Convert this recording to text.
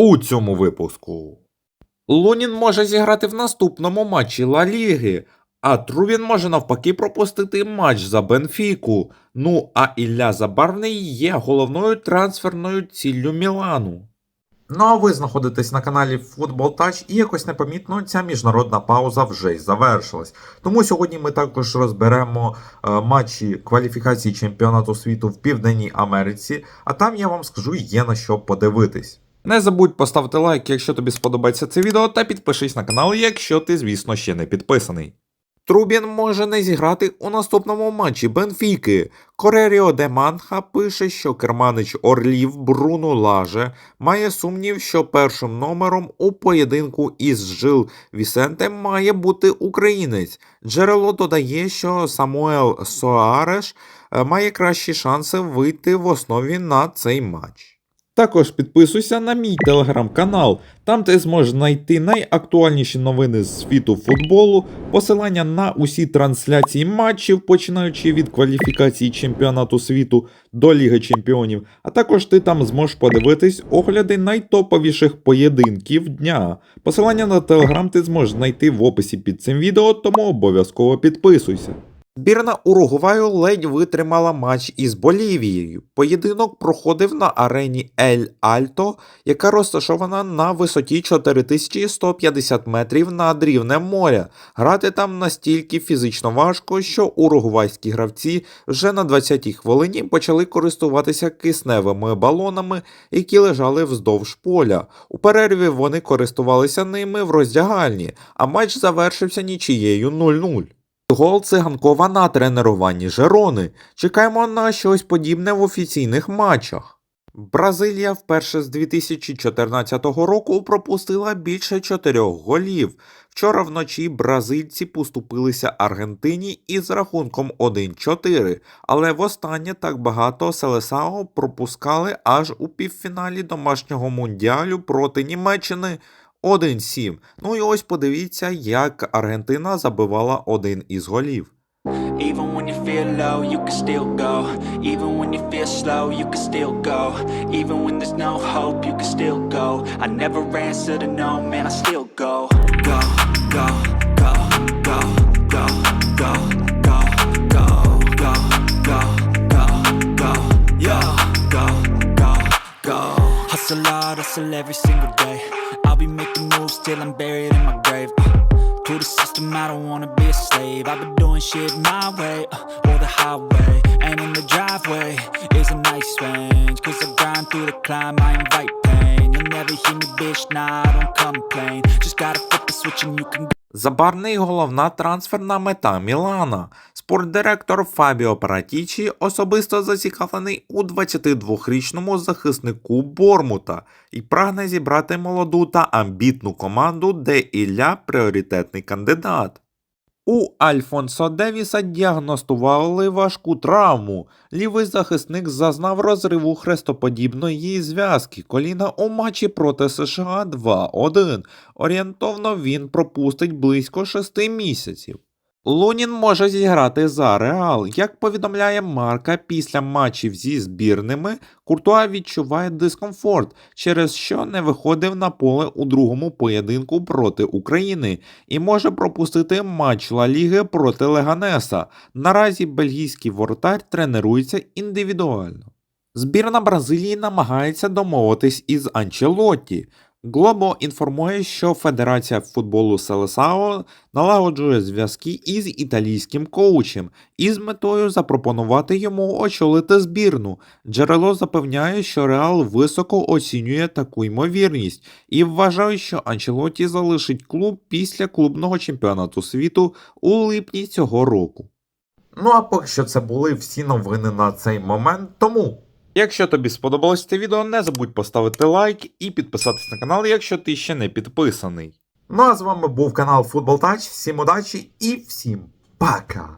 у цьому випуску. Лунін може зіграти в наступному матчі Ла Ліги, а Трубін може навпаки пропустити матч за Бенфіку. Ну а Ілля Забарний є головною трансферною ціллю Мілану. Ну а ви знаходитесь на каналі Football Touch і якось непомітно ця міжнародна пауза вже й завершилась. Тому сьогодні ми також розберемо е, матчі кваліфікації чемпіонату світу в Південній Америці, а там я вам скажу є на що подивитись. Не забудь поставити лайк, якщо тобі сподобається це відео, та підпишись на канал, якщо ти, звісно, ще не підписаний. Трубін може не зіграти у наступному матчі Бенфіки. Кореріо де Манха пише, що керманич Орлів Бруно Лаже має сумнів, що першим номером у поєдинку із Жил Вісенте має бути українець. Джерело додає, що Самуел Соареш е, має кращі шанси вийти в основі на цей матч. Також підписуйся на мій телеграм-канал. Там ти зможеш знайти найактуальніші новини з світу футболу, посилання на усі трансляції матчів, починаючи від кваліфікації чемпіонату світу до Ліги Чемпіонів. А також ти там зможеш подивитись огляди найтоповіших поєдинків дня. Посилання на телеграм ти зможеш знайти в описі під цим відео, тому обов'язково підписуйся. Збірна Уругваю ледь витримала матч із Болівією. Поєдинок проходив на арені Ель Альто, яка розташована на висоті 4150 метрів над рівнем моря. Грати там настільки фізично важко, що уругвайські гравці вже на 20-й хвилині почали користуватися кисневими балонами, які лежали вздовж поля. У перерві вони користувалися ними в роздягальні, а матч завершився нічією 0-0. Гол циганкова на тренуванні Жерони. Чекаємо на щось подібне в офіційних матчах. Бразилія вперше з 2014 року пропустила більше чотирьох голів. Вчора вночі бразильці поступилися Аргентині із рахунком 1-4, але востаннє так багато Селесао пропускали аж у півфіналі домашнього мундіалю проти Німеччини 1-7. Ну і ось подивіться, як Аргентина забивала один із голів. Even when you feel low, you can still go. Even when you feel slow, you can still go. Even when there's no hope, you can still go. I never answer to no, man, I still go. Go, go, hustle every single day. I'll be making moves till I'm buried in my grave. Uh, to the system, I don't wanna be a slave. I've been doing shit my way, uh, or the highway. And in the driveway is a nice range. Cause I grind through the climb, I invite pain. You'll never hear me, bitch, nah, I don't complain. Just gotta flip the switch and you can Забарний головна трансферна мета Мілана. Спортдиректор Фабіо Паратічі особисто зацікавлений у 22-річному захиснику Бормута і прагне зібрати молоду та амбітну команду, де Ілля пріоритетний кандидат. У Альфонсо Девіса діагностували важку травму. Лівий захисник зазнав розриву хрестоподібної зв'язки коліна у матчі проти США 2-1. Орієнтовно він пропустить близько 6 місяців. Лунін може зіграти за Реал. Як повідомляє Марка, після матчів зі збірними Куртуа відчуває дискомфорт, через що не виходив на поле у другому поєдинку проти України і може пропустити матч Ла Ліги проти Леганеса. Наразі бельгійський воротар тренується індивідуально. Збірна Бразилії намагається домовитись із Анчелотті. Глобо інформує, що Федерація футболу Селесао налагоджує зв'язки із італійським коучем із метою запропонувати йому очолити збірну. Джерело запевняє, що Реал високо оцінює таку ймовірність і вважає, що Анчелотті залишить клуб після клубного чемпіонату світу у липні цього року. Ну а поки що це були всі новини на цей момент. Тому, якщо тобі сподобалось це відео, не забудь поставити лайк і підписатись на канал, якщо ти ще не підписаний. Ну а з вами був канал Футбол Тач. Всім удачі і всім пока!